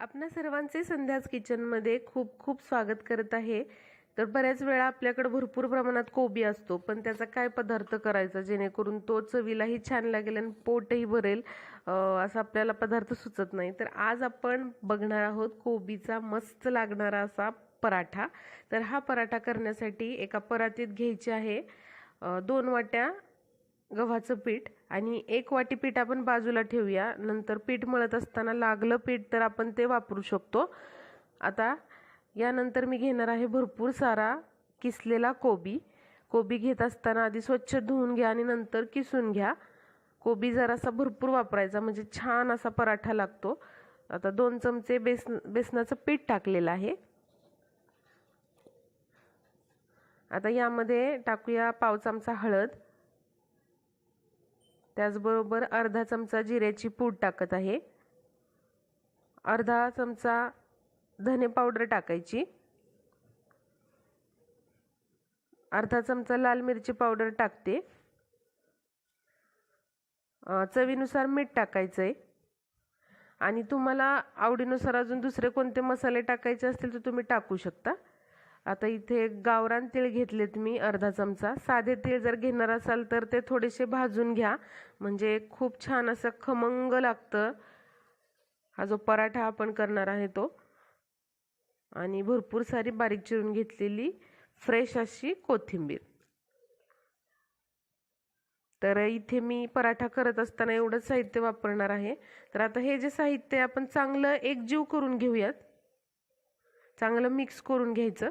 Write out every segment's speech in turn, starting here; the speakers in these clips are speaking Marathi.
आपणा सर्वांचे संध्याच किचनमध्ये खूप खूप स्वागत करत आहे. तर बऱ्याच वेळा आपल्याकडे भरपूर प्रमाणात कोबी असतो पण त्याचा काय पदार्थ करायचा? जेणेकरून तो चवीलाही छान लागेल आणि पोटही भरेल असा आपल्याला पदार्थ सुचत नाही. तर आज आपण बघणार आहोत कोबीचा मस्त लागणारा असा पराठा. तर हा पराठा करण्यासाठी एका परातीत घ्यायची आहे दोन वाट्या गव्हाचं पीठ आणि एक वाटी पीठ आपण बाजूला ठेवूया. नंतर पीठ मळत असताना लागलं पीठ तर आपण ते वापरू शकतो. आता यानंतर मी घेणार आहे भरपूर सारा किसलेला कोबी. कोबी घेत असताना आधी स्वच्छ धुवून घ्या आणि नंतर किसून घ्या. कोबी जरासा भरपूर वापरायचा म्हणजे छान असा पराठा लागतो. आता दोन चमचे बेसन बेसनाचं पीठ टाकलेलं आहे. आता यामध्ये टाकूया पाव चमचा हळद. त्याचबरोबर अर्धा चमचा जिऱ्याची पूड टाकत आहे. अर्धा चमचा धने पावडर टाकायची. अर्धा चमचा लाल मिरची पावडर टाकते. चवीनुसार मीठ टाकायचं आहे आणि तुम्हाला आवडीनुसार अजून दुसरे कोणते मसाले टाकायचे असतील तर तुम्ही टाकू शकता. आता इथे गावरान तीळ घेतलेत मी अर्धा चमचा. साधे तीळ जर घेणार असाल तर ते थोडेसे भाजून घ्या. म्हणजे खूप छान असं खमंग लागतं. हा जो पराठा आपण करणार आहे तो. आणि भरपूर सारी बारीक चिरून घेतलेली फ्रेश अशी कोथिंबीर. तर इथे मी पराठा करत असताना एवढंच साहित्य वापरणार आहे. तर आता हे जे साहित्य आहे आपण चांगलं एकजीव करून घेऊयात. चांगलं मिक्स करून घ्यायचं.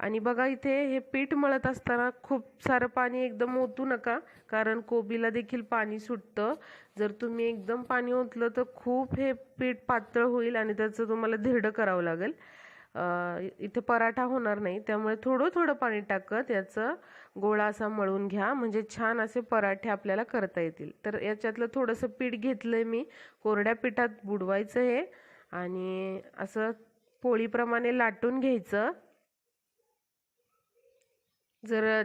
आणि बघा इथे हे पीठ मळत असताना खूप सारं पाणी एकदम ओतू नका कारण कोबीला देखील पाणी सुटतं. जर तुम्ही एकदम पाणी ओतलं तर खूप हे पीठ पातळ होईल आणि त्याचं तुम्हाला धिरडं करावं लागेल. इथे पराठा होणार नाही त्यामुळे थोडं थोडं पाणी टाकत याचं गोळा असा मळून घ्या. म्हणजे छान असे पराठे आपल्याला करता येतील. तर याच्यातलं थोडंसं पीठ घेतलंय मी. कोरड्या पिठात बुडवायचं हे. आणि असं पोळीप्रमाणे लाटून घ्यायचं. जर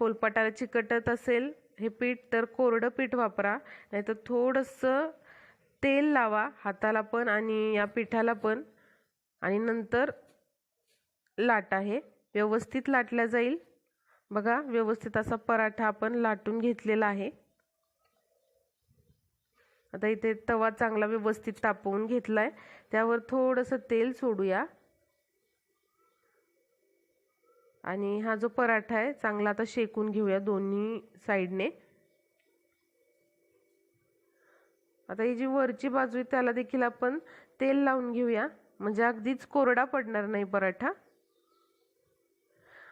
पोलपाटाला चिकटत असेल हे पीठ तर कोरडं पीठ वापरा. नाहीतर थोडंसं तेल लावा हाताला पण आणि या पिठाला पण. आणि नंतर लाटा हे व्यवस्थित लाटल्या जाईल. बघा व्यवस्थित असा पराठा आपण लाटून घेतलेला आहे. आता इथे तवा चांगला व्यवस्थित तापवून घेतला आहे त्यावर थोडंसं तेल सोडूया. आणि हा जो पराठा आहे चांगला आता शेकून घेऊया दोन्ही साईडने. आता ही जी वरची बाजू आहे त्याला देखील आपण तेल लावून घेऊया. म्हणजे अगदीच कोरडा पडणार नाही पराठा.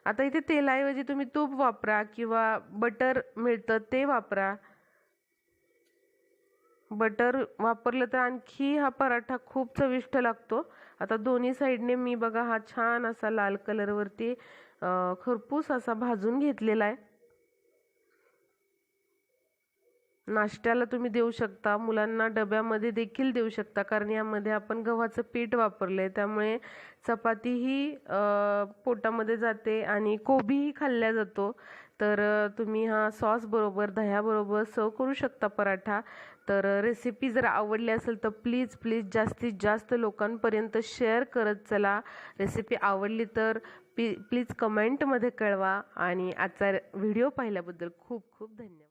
आता इथे तेलाऐवजी तुम्ही तूप वापरा किंवा बटर मिळतं ते वापरा. बटर वापरलं तर आणखी हा पराठा खूप चविष्ट लागतो. आता दोन्ही साईडने मी बघा हा छान असा लाल कलरवरती खरपूस असा भाजून घेतलेला आहे. नाश्त्याला तुम्ही देऊ शकता मुलांना डब्यामध्ये देखील देऊ शकता कारण यामध्ये आपण गव्हाचं पीठ वापरलंय. त्यामुळे चपातीही पोटामध्ये जाते आणि कोबीही खाल्ल्या जातो. तर तुम्ही हा सॉस बरोबर दह्याबरोबर सर्व करू शकता पराठा. तर रेसिपी जर आवडली असेल तर प्लीज प्लीज जास्तीत जास्त लोकांपर्यंत शेअर करत चला. रेसिपी आवडली तर पी प्लीज कमेंटमध्ये कळवा. आणि आजचा व्हिडिओ पाहिल्याबद्दल खूप खूप धन्यवाद.